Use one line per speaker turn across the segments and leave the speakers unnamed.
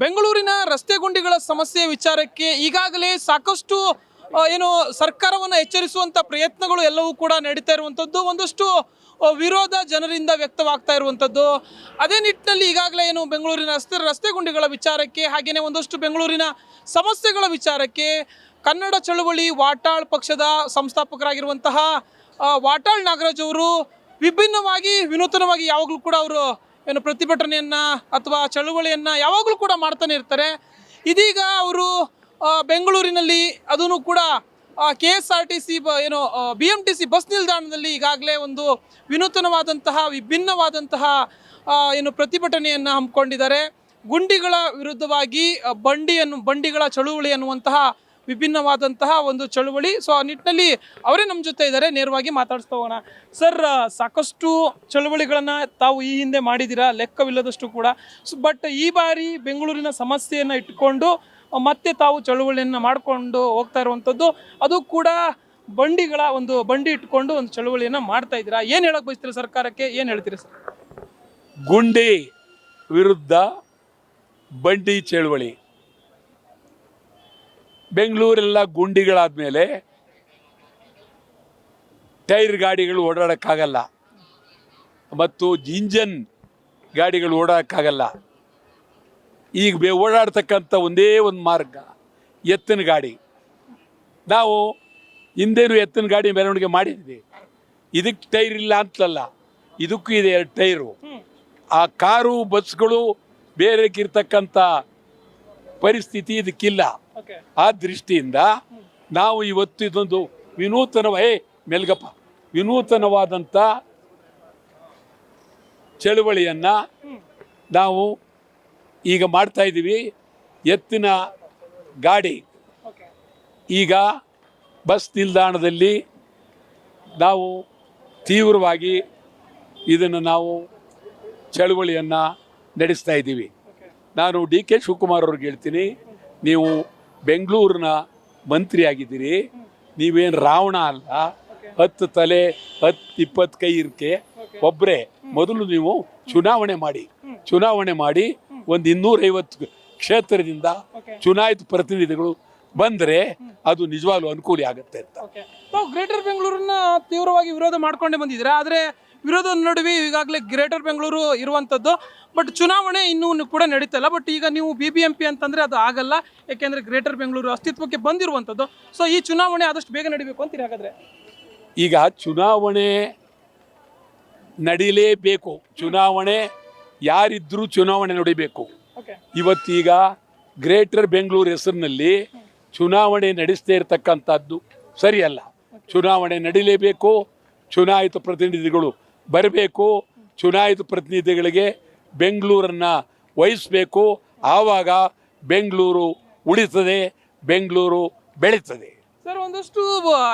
ಬೆಂಗಳೂರಿನ ರಸ್ತೆ ಗುಂಡಿಗಳ ಸಮಸ್ಯೆ ವಿಚಾರಕ್ಕೆ ಈಗಾಗಲೇ ಸಾಕಷ್ಟು ಏನು ಸರ್ಕಾರವನ್ನು ಎಚ್ಚರಿಸುವಂಥ ಪ್ರಯತ್ನಗಳು ಎಲ್ಲವೂ ಕೂಡ ನಡೀತಾ ಇರುವಂಥದ್ದು ಒಂದಷ್ಟು ವಿರೋಧ ಜನರಿಂದ ವ್ಯಕ್ತವಾಗ್ತಾ ಇರುವಂಥದ್ದು ಅದೇ ನಿಟ್ಟಿನಲ್ಲಿ ಈಗಾಗಲೇ ಏನು ಬೆಂಗಳೂರಿನ ರಸ್ತೆ ರಸ್ತೆ ಗುಂಡಿಗಳ ವಿಚಾರಕ್ಕೆ ಹಾಗೆಯೇ ಒಂದಷ್ಟು ಬೆಂಗಳೂರಿನ ಸಮಸ್ಯೆಗಳ ವಿಚಾರಕ್ಕೆ ಕನ್ನಡ ಚಳುವಳಿ ವಾಟಾಳ್ ಪಕ್ಷದ ಸಂಸ್ಥಾಪಕರಾಗಿರುವಂತಹ ವಾಟಾಳ್ ನಾಗರಾಜ್ ಅವರು ವಿಭಿನ್ನವಾಗಿ, ವಿನೂತನವಾಗಿ ಯಾವಾಗಲೂ ಕೂಡ ಅವರು ಏನು ಪ್ರತಿಭಟನೆಯನ್ನ ಅಥವಾ ಚಳುವಳಿಯನ್ನ ಯಾವಾಗಲೂ ಕೂಡ ಮಾಡ್ತಾನೆ ಇರ್ತಾರೆ. ಇದೀಗ ಅವರು ಬೆಂಗಳೂರಿನಲ್ಲಿ ಅದನ್ನು ಕೂಡ K S R T C ಬ, ಏನು B M T C bus ನಿಲ್ದಾಣದಲ್ಲಿ ಈಗಾಗಲೇ ಒಂದು ವಿನೂತನವಾದಂತಹ, ವಿಭಿನ್ನವಾದಂತಹ ಏನು ಪ್ರತಿಭಟನೆಯನ್ನು ಹಮ್ಮಿಕೊಂಡಿದ್ದಾರೆ. ಗುಂಡಿಗಳ ವಿರುದ್ಧವಾಗಿ ಬಂಡಿಯನ್ನು ಬಂಡಿಗಳ ಚಳುವಳಿ ಅನ್ನುವಂತಹ ವಿಭಿನ್ನವಾದಂತಹ ಒಂದು ಚಳುವಳಿ. ಸೊ ಆ ನಿಟ್ಟಿನಲ್ಲಿ ಅವರೇ ನಮ್ಮ ಜೊತೆ ಇದ್ದಾರೆ. ನೇರವಾಗಿ ಮಾತಾಡಿಸ್ತಾ ಹೋಗೋಣ. ಸರ್ ಸಾಕಷ್ಟು ಚಳುವಳಿಗಳನ್ನು ತಾವು ಈ ಹಿಂದೆ ಮಾಡಿದ್ದೀರಾ? ಲೆಕ್ಕವಿಲ್ಲದಷ್ಟು ಕೂಡ. ಬಟ್ ಈ ಬಾರಿ ಬೆಂಗಳೂರಿನ ಸಮಸ್ಯೆಯನ್ನು ಇಟ್ಕೊಂಡು ಮತ್ತೆ ತಾವು ಚಳುವಳಿಯನ್ನು ಮಾಡಿಕೊಂಡು ಹೋಗ್ತಾ ಇರುವಂಥದ್ದು ಅದು ಕೂಡ ಬಂಡಿಗಳ ಒಂದು ಬಂಡಿ ಇಟ್ಕೊಂಡು ಒಂದು ಚಳುವಳಿಯನ್ನು ಮಾಡ್ತಾ ಇದ್ದೀರಾ? ಏನು ಹೇಳಕ್ ಬಯಸ್ತೀರಾ ಸರ್ಕಾರಕ್ಕೆ? ಏನು ಹೇಳ್ತೀರಿ ಸರ್?
ಗುಂಡಿ ವಿರುದ್ಧ ಬಂಡಿ ಚಳುವಳಿ. ಬೆಂಗಳೂರೆಲ್ಲ ಗುಂಡಿಗಳಾದ ಮೇಲೆ ಟೈರ್ ಗಾಡಿಗಳು ಓಡಾಡೋಕ್ಕಾಗಲ್ಲ. ಮತ್ತು ಇಂಜನ್ ಗಾಡಿಗಳು ಓಡಾಡೋಕ್ಕಾಗಲ್ಲ. ಈಗ ಬೇ ಓಡಾಡ್ತಕ್ಕಂಥ ಒಂದೇ ಒಂದು ಮಾರ್ಗ, ಎತ್ತಿನ ಗಾಡಿ. ನಾವು ಹಿಂದೇನು ಎತ್ತಿನ ಗಾಡಿ ಮೆರವಣಿಗೆ ಮಾಡಿದ್ವಿ. ಇದಕ್ಕೆ ಟೈರ್ ಇಲ್ಲ ಅಂತಲ್ಲ, ಇದಕ್ಕೂ ಇದೆ ಎರಡು ಟೈರು. ಆ ಕಾರು, ಬಸ್ಗಳು ಬೇರೆಕ್ಕಿರ್ತಕ್ಕಂಥ ಪರಿಸ್ಥಿತಿ ಇದಕ್ಕಿಲ್ಲ. ಆ ದೃಷ್ಟಿಯಿಂದ ನಾವು ಇವತ್ತು ಇದೊಂದು ವಿನೂತನವೇ ಏ ಮೆಲ್ಗಪ್ಪ. ವಿನೂತನವಾದಂಥ ಚಳುವಳಿಯನ್ನು ನಾವು ಈಗ ಮಾಡ್ತಾ ಇದ್ದೀವಿ ಎತ್ತಿನ ಗಾಡಿ. ಈಗ ಬಸ್ ನಿಲ್ದಾಣದಲ್ಲಿ ನಾವು ತೀವ್ರವಾಗಿ ಇದನ್ನು ನಾವು ಚಳುವಳಿಯನ್ನು ನಡೆಸ್ತಾ ಇದ್ದೀವಿ ನಾನು ಡಿ ಕೆ ಶಿವಕುಮಾರ್ ಅವ್ರಿಗೆ ಹೇಳ್ತೀನಿ. ನೀವು ಬೆಂಗಳೂರಿನ ಮಂತ್ರಿ ಆಗಿದ್ದೀರಿ ನೀವೇನು ರಾವಣ ಅಲ್ಲ. ಹತ್ತು ತಲೆ, ಹತ್ತು ಇಪ್ಪತ್ತು ಕೈ ಇರ್ಕೆ. ಒಬ್ಬರೇ ಮೊದಲು ನೀವು ಚುನಾವಣೆ ಮಾಡಿ. ಚುನಾವಣೆ ಮಾಡಿ ಒಂದು ಇನ್ನೂರೈವತ್ತು ಕ್ಷೇತ್ರದಿಂದ ಚುನಾಯಿತ ಪ್ರತಿನಿಧಿಗಳು ಬಂದರೆ ಅದು ನಿಜವಾಗ್ಲೂ ಅನುಕೂಲ ಆಗುತ್ತೆ ಅಂತ.
ಗ್ರೇಟರ್ ಬೆಂಗಳೂರನ್ನ ತೀವ್ರವಾಗಿ ವಿರೋಧ ಮಾಡ್ಕೊಂಡೇ ಬಂದಿದ್ದೀರಾ? ಆದರೆ ವಿರೋಧದ ನಡುವೆ ಈಗಾಗಲೇ ಗ್ರೇಟರ್ ಬೆಂಗಳೂರು ಇರುವಂಥದ್ದು ಬಟ್ ಚುನಾವಣೆ ಇನ್ನೂ ಕೂಡ ನಡೀತಲ್ಲ ಬಟ್ ಈಗ ನೀವು ಬಿ ಬಿ ಎಂ ಪಿ ಅಂತಂದರೆ ಅದು ಆಗಲ್ಲ. ಯಾಕೆಂದರೆ ಗ್ರೇಟರ್ ಬೆಂಗಳೂರು ಅಸ್ತಿತ್ವಕ್ಕೆ ಬಂದಿರುವಂಥದ್ದು ಸೊ ಈ ಚುನಾವಣೆ ಆದಷ್ಟು ಬೇಗ ನಡಿಬೇಕು ಅಂತೀರಿ ಹಾಗಾದರೆ.
ಈಗ ಚುನಾವಣೆ ನಡೀಲೇಬೇಕು. ಚುನಾವಣೆ ಯಾರಿದ್ರೂ ಚುನಾವಣೆ ನಡಿಬೇಕು. ಇವತ್ತೀಗ ಗ್ರೇಟರ್ ಬೆಂಗಳೂರು ಹೆಸರಿನಲ್ಲಿ ಚುನಾವಣೆ ನಡೆಸದೇ ಇರತಕ್ಕಂಥದ್ದು ಸರಿಯಲ್ಲ. ಚುನಾವಣೆ ನಡೀಲೇಬೇಕು. ಚುನಾಯಿತ ಪ್ರತಿನಿಧಿಗಳು ಬರಬೇಕು ಚುನಾಯಿತ ಪ್ರತಿನಿಧಿಗಳಿಗೆ ಬೆಂಗಳೂರನ್ನು ವಹಿಸಬೇಕು. ಆವಾಗ ಬೆಂಗಳೂರು ಉಳಿತದೆ ಬೆಂಗಳೂರು ಬೆಳೀತದೆ.
ಸರ್ ಒಂದಷ್ಟು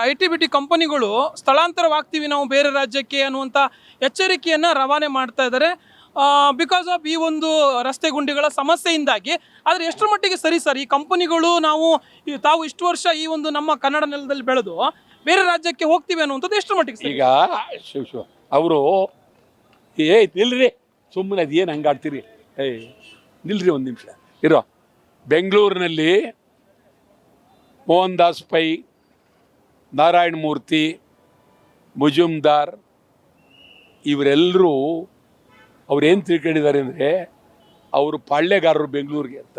ಐ ಟಿ ಬಿ ಟಿ ಕಂಪನಿಗಳು ಸ್ಥಳಾಂತರವಾಗ್ತೀವಿ ನಾವು ಬೇರೆ ರಾಜ್ಯಕ್ಕೆ ಅನ್ನುವಂಥ ಎಚ್ಚರಿಕೆಯನ್ನು ರವಾನೆ ಮಾಡ್ತಾ ಇದ್ದಾರೆ. ಬಿಕಾಸ್ ಆಫ್ ಈ ಒಂದು ರಸ್ತೆ ಗುಂಡಿಗಳ ಸಮಸ್ಯೆಯಿಂದಾಗಿ. ಆದರೆ ಎಷ್ಟರ ಮಟ್ಟಿಗೆ ಸರಿ ಸರ್ ಈ ಕಂಪನಿಗಳು ನಾವು ತಾವು ಇಷ್ಟು ವರ್ಷ ಈ ಒಂದು ನಮ್ಮ ಕನ್ನಡ ನೆಲದಲ್ಲಿ ಬೆಳೆದು ಬೇರೆ ರಾಜ್ಯಕ್ಕೆ ಹೋಗ್ತೀವಿ ಅನ್ನುವಂಥದ್ದು ಎಷ್ಟರ ಮಟ್ಟಿಗೆ ಸರಿ?
ಈಗ ಶಿವ ಶಿವ ಅವರು ಏ ನಿಲ್ರಿ. ಸುಮ್ಮನೆ ಅದೇನು ಹಂಗಾಡ್ತೀರಿ ಏಯ್ ನಿಲ್ರಿ ಒಂದು ನಿಮಿಷ. ಇರೋ ಬೆಂಗಳೂರಿನಲ್ಲಿ ಮೋಹನ್ ದಾಸ್ ಪೈ ನಾರಾಯಣ ಮೂರ್ತಿ ಮುಜುಮ್ದಾರ್ ಇವರೆಲ್ಲರೂ ಅವ್ರೇನು ತಿಳ್ಕೊಂಡಿದ್ದಾರೆ ಅಂದರೆ ಅವರು ಪಾಳ್ಯಗಾರರು ಬೆಂಗಳೂರಿಗೆ ಅಂತ.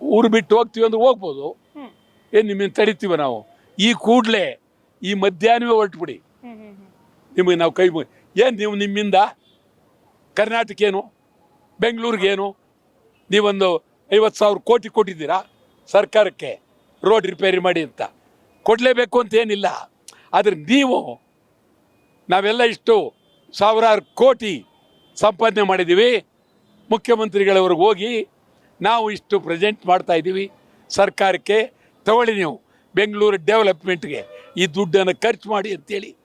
ಊರು ಬಿಟ್ಟು ಹೋಗ್ತೀವಿ ಅಂದ್ರೆ ಹೋಗ್ಬೋದು. ಏನು ನಿಮ್ಮನ್ನು ತಡಿತೀವ ನಾವು? ಈ ಕೂಡಲೇ ಈ ಮಧ್ಯಾಹ್ನವೇ ಹೊರಟ್ಬಿಡಿ. ನಿಮಗೆ ನಾವು ಕೈ ಏನು ನೀವು ನಿಮ್ಮಿಂದ? ಕರ್ನಾಟಕ ಏನು? ಬೆಂಗಳೂರಿಗೇನು ನೀವೊಂದು ಐವತ್ತು ಸಾವಿರ ಕೋಟಿ ಕೊಟ್ಟಿದ್ದೀರಾ? ಸರ್ಕಾರಕ್ಕೆ ರೋಡ್ ರಿಪೇರಿ ಮಾಡಿ ಅಂತ. ಕೊಡಲೇಬೇಕು ಅಂತ ಏನಿಲ್ಲ. ಆದರೆ ನೀವು, ನಾವೆಲ್ಲ ಇಷ್ಟು ಸಾವಿರಾರು ಕೋಟಿ ಸಂಪಾದನೆ ಮಾಡಿದ್ದೀವಿ. ಮುಖ್ಯಮಂತ್ರಿಗಳವ್ರಿಗೆ ಹೋಗಿ ನಾವು ಇಷ್ಟು ಪ್ರೆಸೆಂಟ್ ಮಾಡ್ತಾ ಇದ್ದೀವಿ. ಸರ್ಕಾರಕ್ಕೆ ತಗೊಳ್ಳಿ ನೀವು. ಬೆಂಗಳೂರು ಡೆವಲಪ್ಮೆಂಟ್ಗೆ ಈ ದುಡ್ಡನ್ನು ಖರ್ಚು ಮಾಡಿ ಅಂತೇಳಿ.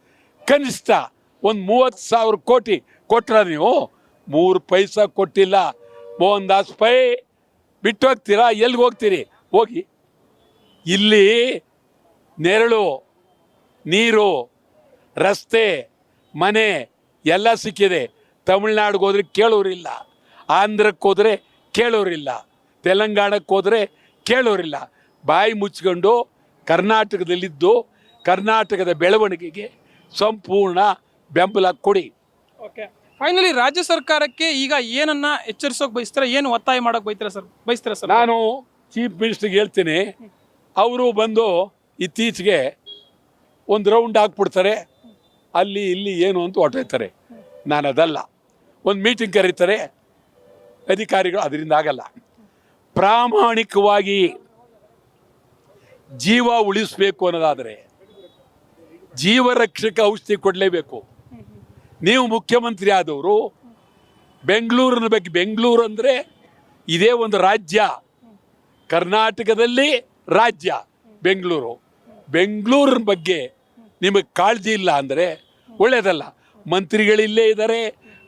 ಕನಿಷ್ಠ ಒಂದು ಮೂವತ್ತು ಸಾವಿರ ಕೋಟಿ ಕೊಟ್ರ ನೀವು. ಮೂರು ಪೈಸಾ ಕೊಟ್ಟಿಲ್ಲ. ಮೋಹನ್ ದಾಸ್ ಪೈ ಬಿಟ್ಟು ಹೋಗ್ತೀರಾ? ಎಲ್ಲಿಗೆ ಹೋಗ್ತೀರಿ? ಹೋಗಿ. ಇಲ್ಲಿ ನೆರಳು, ನೀರು, ರಸ್ತೆ, ಮನೆ ಎಲ್ಲ ಸಿಕ್ಕಿದೆ. ತಮಿಳ್ನಾಡಿಗೆ ಹೋದ್ರೆ ಕೇಳೋರಿಲ್ಲ ಆಂಧ್ರಕ್ಕೆ ಹೋದರೆ ಕೇಳೋರಿಲ್ಲ ತೆಲಂಗಾಣಕ್ಕೆ ಹೋದರೆ ಕೇಳೋರಿಲ್ಲ ಬಾಯಿ ಮುಚ್ಕೊಂಡು ಕರ್ನಾಟಕದಲ್ಲಿದ್ದು ಕರ್ನಾಟಕದ ಬೆಳವಣಿಗೆಗೆ ಸಂಪೂರ್ಣ ಬೆಂಬಲ ಕೊಡಿ.
ಓಕೆ ಫೈನಲಿ ರಾಜ್ಯ ಸರ್ಕಾರಕ್ಕೆ ಈಗ ಏನನ್ನ ಎಚ್ಚರಿಸೋಕೆ ಬಯಸ್ತೀರಾ? ಏನು ಒತ್ತಾಯ ಮಾಡೋಕೆ ಬೈತೀರಾ ಸರ್? ಬಯಸ್ತೀರಾ ಸರ್?
ನಾನು ಚೀಫ್ ಮಿನಿಸ್ಟರ್ಗೆ ಹೇಳ್ತೀನಿ. ಅವರು ಬಂದು ಇತ್ತೀಚೆಗೆ ಒಂದು ರೌಂಡ್ ಹಾಕ್ಬಿಡ್ತಾರೆ. ಅಲ್ಲಿ ಇಲ್ಲಿ ಏನು ಅಂತ ಹೊಟ್ಟೋಯ್ತಾರೆ ನಾನು ಅದಲ್ಲ. ಒಂದು ಮೀಟಿಂಗ್ ಕರೀತಾರೆ. ಅಧಿಕಾರಿಗಳು ಅದರಿಂದ ಆಗಲ್ಲ. ಪ್ರಾಮಾಣಿಕವಾಗಿ ಜೀವ ಉಳಿಸ್ಬೇಕು ಅನ್ನೋದಾದರೆ ಜೀವರಕ್ಷಕ ಔಷಧಿ ಕೊಡಲೇಬೇಕು. ನೀವು ಮುಖ್ಯಮಂತ್ರಿ ಆದವರು, ಬೆಂಗಳೂರಿನ ಬಗ್ಗೆ, ಬೆಂಗಳೂರು ಅಂದರೆ ಇದೇ ಒಂದು ರಾಜ್ಯ. ಕರ್ನಾಟಕದಲ್ಲಿ ರಾಜ್ಯ, ಬೆಂಗಳೂರು. ಬೆಂಗಳೂರಿನ ಬಗ್ಗೆ ನಿಮಗೆ ಕಾಳಜಿ ಇಲ್ಲ ಅಂದರೆ ಒಳ್ಳೆಯದಲ್ಲ ಮಂತ್ರಿಗಳಿಲ್ಲೇ ಇದ್ದಾರೆ,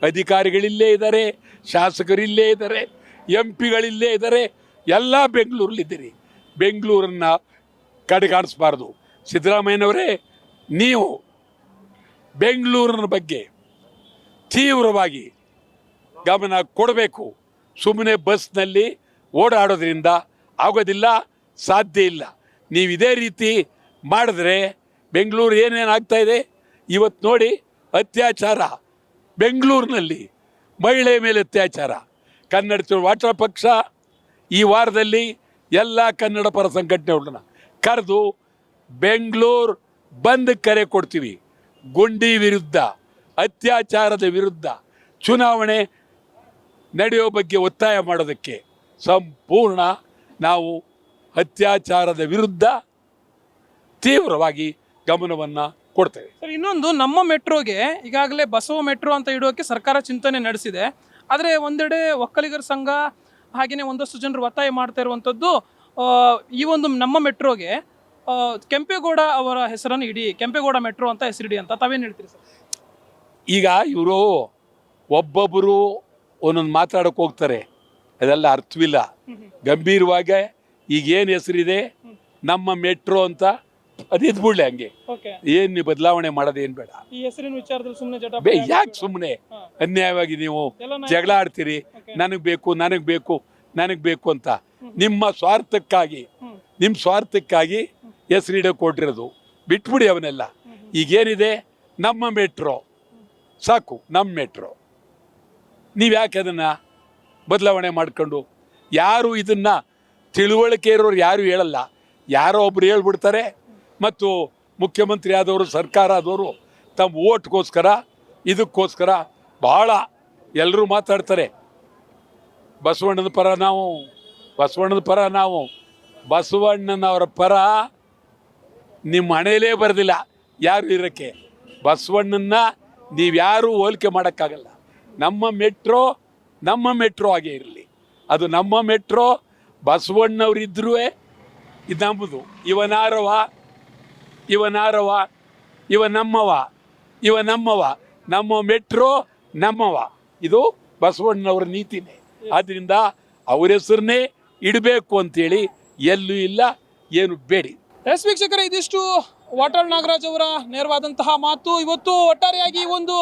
ಅಧಿಕಾರಿಗಳಿಲ್ಲೇ ಇದ್ದಾರೆ, ಶಾಸಕರಿಲ್ಲೇ ಇದ್ದಾರೆ, ಎಂ ಪಿಗಳಿಲ್ಲೇ ಇದ್ದಾರೆ. ಎಲ್ಲ ಬೆಂಗಳೂರಲ್ಲಿದ್ದೀರಿ. ಬೆಂಗಳೂರನ್ನು ಕಡೆಗಾಣಿಸ್ಬಾರ್ದು ಸಿದ್ದರಾಮಯ್ಯನವರೇ ನೀವು ಬೆಂಗಳೂರಿನ ಬಗ್ಗೆ ತೀವ್ರವಾಗಿ ಗಮನ ಕೊಡಬೇಕು. ಸುಮ್ಮನೆ ಬಸ್ನಲ್ಲಿ ಓಡಾಡೋದ್ರಿಂದ ಆಗೋದಿಲ್ಲ, ಸಾಧ್ಯ ಇಲ್ಲ. ನೀವು ಇದೇ ರೀತಿ ಮಾಡಿದ್ರೆ ಬೆಂಗಳೂರು ಏನೇನು ಆಗ್ತಾ ಇದೆ? ಇವತ್ತು ನೋಡಿ ಅತ್ಯಾಚಾರ. ಬೆಂಗಳೂರಿನಲ್ಲಿ ಮಹಿಳೆ ಮೇಲೆ ಅತ್ಯಾಚಾರ. ಕನ್ನಡ ವಾಟರ್ ಪಕ್ಷ ಈ ವಾರದಲ್ಲಿ ಎಲ್ಲ ಕನ್ನಡ ಪರ ಸಂಘಟನೆಗಳನ್ನ ಕರೆದು ಬೆಂಗಳೂರು ಬಂದ್ ಕರೆ ಕೊಡ್ತೀವಿ. ಗುಂಡಿ ವಿರುದ್ಧ, ಅತ್ಯಾಚಾರದ ವಿರುದ್ಧ ಚುನಾವಣೆ ನಡೆಯೋ ಬಗ್ಗೆ ಒತ್ತಾಯ ಮಾಡೋದಕ್ಕೆ ಸಂಪೂರ್ಣ ನಾವು ಅತ್ಯಾಚಾರದ ವಿರುದ್ಧ ತೀವ್ರವಾಗಿ ಗಮನವನ್ನು ಕೊಡ್ತೇವೆ.
ಸರ್, ಇನ್ನೊಂದು ನಮ್ಮ ಮೆಟ್ರೋಗೆ ಈಗಾಗಲೇ ಬಸವ ಮೆಟ್ರೋ ಅಂತ ಇಡೋಕ್ಕೆ ಸರ್ಕಾರ ಚಿಂತನೆ ನಡೆಸಿದೆ. ಆದರೆ ಒಂದೆಡೆ ಒಕ್ಕಲಿಗರ ಸಂಘ ಹಾಗೆಯೇ ಒಂದಷ್ಟು ಜನರು ಒತ್ತಾಯ ಮಾಡ್ತಾ ಇರುವಂಥದ್ದು ಈ ಒಂದು ನಮ್ಮ ಮೆಟ್ರೋಗೆ ಕೆಂಪೇಗೌಡ ಅವರ ಹೆಸರನ್ನು ಇಡಿ ಕೆಂಪೇಗೌಡ ಮೆಟ್ರೋ ಅಂತ ಹೆಸರಿಡಿ ಅಂತ ತಾವೇನು ಹೇಳ್ತೀರಿ ಸರ್?
ಈಗ ಇವರು ಒಬ್ಬೊಬ್ಬರು ಒಂದೊಂದು ಮಾತಾಡೋಕೆ ಹೋಗ್ತಾರೆ. ಅದೆಲ್ಲ ಅರ್ಥವಿಲ್ಲ. ಗಂಭೀರವಾಗಿ ಈಗೇನು ಹೆಸರಿದೆ ನಮ್ಮ ಮೆಟ್ರೋ ಅಂತ ಅದು ಬಿಡ್ಲಿ ಹಂಗೆ. ಏನು ನೀವು ಬದಲಾವಣೆ ಮಾಡೋದೇನು ಬೇಡ.
ಈ ಹೆಸರಿನ ವಿಚಾರದಲ್ಲಿ ಸುಮ್ಮನೆ ಜಟ
ಬೇ ಯಾಕೆ ಸುಮ್ಮನೆ ಅನ್ಯಾಯವಾಗಿ ನೀವು ಜಗಳ ಆಡ್ತೀರಿ. ನನಗೆ ಬೇಕು ನನಗೆ ಬೇಕು ನನಗೆ ಬೇಕು ಅಂತ. ನಿಮ್ಮ ಸ್ವಾರ್ಥಕ್ಕಾಗಿ. ನಿಮ್ಮ ಸ್ವಾರ್ಥಕ್ಕಾಗಿ ಹೆಸರಿಡ ಕೊಟ್ಟಿರೋದು. ಬಿಟ್ಬಿಡಿ ಅವನ್ನೆಲ್ಲ. ಈಗೇನಿದೆ? ನಮ್ಮ ಮೆಟ್ರೋ. ಸಾಕು, ನಮ್ಮ ಮೆಟ್ರೋ. ನೀವು ಯಾಕೆ ಅದನ್ನು ಬದಲಾವಣೆ ಮಾಡ್ಕೊಂಡು? ಯಾರು ಇದನ್ನು ತಿಳುವಳಿಕೆ ಇರೋರು ಯಾರು ಹೇಳಲ್ಲ. ಯಾರೋ ಒಬ್ರು ಹೇಳ್ಬಿಡ್ತಾರೆ. ಮತ್ತು ಮುಖ್ಯಮಂತ್ರಿ ಆದವರು, ಸರ್ಕಾರ ಆದವರು ತಮ್ಮ ಓಟ್ಗೋಸ್ಕರ, ಇದಕ್ಕೋಸ್ಕರ ಭಾಳ ಎಲ್ಲರೂ ಮಾತಾಡ್ತಾರೆ. ಬಸವಣ್ಣನ ಪರ ನಾವು, ಬಸವಣ್ಣನ ಪರ ನಾವು, ಬಸವಣ್ಣನವರ ಪರ ನಿಮ್ಮ ಹಣೆಯಲ್ಲೇ ಬರೋದಿಲ್ಲ. ಯಾರು ಇರೋಕ್ಕೆ? ಬಸವಣ್ಣನ ನೀವ್ಯಾರೂ ಹೋಲಿಕೆ ಮಾಡೋಕ್ಕಾಗಲ್ಲ. ನಮ್ಮ ಮೆಟ್ರೋ ನಮ್ಮ ಮೆಟ್ರೋ ಆಗೇ ಇರಲಿ. ಅದು ನಮ್ಮ ಮೆಟ್ರೋ ಬಸವಣ್ಣವರಿದ್ರೂ ಇದು ನಂಬುದು. ಇವನಾರವ ಇವನಾರವ ಇವ ನಮ್ಮವ ಇವ ನಮ್ಮವ, ನಮ್ಮ ಮೆಟ್ರೋ ನಮ್ಮವ. ಇದು ಬಸವಣ್ಣನವರ ನೀತಿನೇ. ಆದ್ದರಿಂದ ಅವ್ರ ಹೆಸರನ್ನೇ ಇಡಬೇಕು ಅಂತೇಳಿ ಎಲ್ಲೂ ಇಲ್ಲ, ಏನು ಬೇಡಿ.
ಎಸ್ ವೀಕ್ಷಕರ, ಇದಿಷ್ಟು ವಾಟಾಳ್ ನಾಗರಾಜ್ ಅವರ ನೇರವಾದಂತಹ ಮಾತು. ಇವತ್ತು ಒಟ್ಟಾರೆಯಾಗಿ ಒಂದು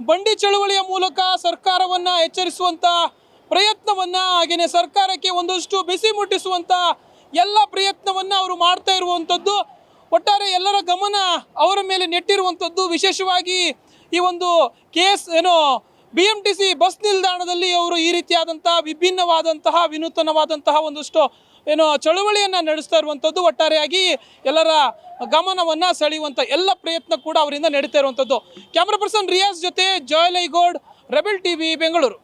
ಬಂಡಿ ಚಳುವಳಿಯ ಮೂಲಕ ಸರ್ಕಾರವನ್ನ ಎಚ್ಚರಿಸುವಂತ ಪ್ರಯತ್ನವನ್ನ, ಹಾಗೇನೆ ಸರ್ಕಾರಕ್ಕೆ ಒಂದಷ್ಟು ಬಿಸಿ ಮುಟ್ಟಿಸುವಂತ ಎಲ್ಲ ಪ್ರಯತ್ನವನ್ನ ಅವರು ಮಾಡ್ತಾ ಇರುವಂಥದ್ದು ಒಟ್ಟಾರೆ ಎಲ್ಲರ ಗಮನ ಅವರ ಮೇಲೆ ನೆಟ್ಟಿರುವಂಥದ್ದು ವಿಶೇಷವಾಗಿ ಈ ಒಂದು ಕೇಸ್, ಏನೋ B M T C bus ನಿಲ್ದಾಣದಲ್ಲಿ ಅವರು ಈ ರೀತಿಯಾದಂತಹ ವಿಭಿನ್ನವಾದಂತಹ, ವಿನೂತನವಾದಂತಹ ಒಂದಷ್ಟು ಏನೋ ಚಳುವಳಿಯನ್ನ ನಡೆಸ್ತಾ ಇರುವಂಥದ್ದು ಒಟ್ಟಾರೆಯಾಗಿ ಎಲ್ಲರ ಗಮನವನ್ನ ಸೆಳೆಯುವಂಥ ಎಲ್ಲ ಪ್ರಯತ್ನ ಕೂಡ ಅವರಿಂದ ನಡೀತಾ ಇರುವಂಥದ್ದು. ಕ್ಯಾಮ್ರಾ ಪರ್ಸನ್ ರಿಯಾಜ್ ಜೊತೆ ಜಯಲೈಗೌಡ್ ರೆಬೆಲ್ ಟಿವಿ ಬೆಂಗಳೂರು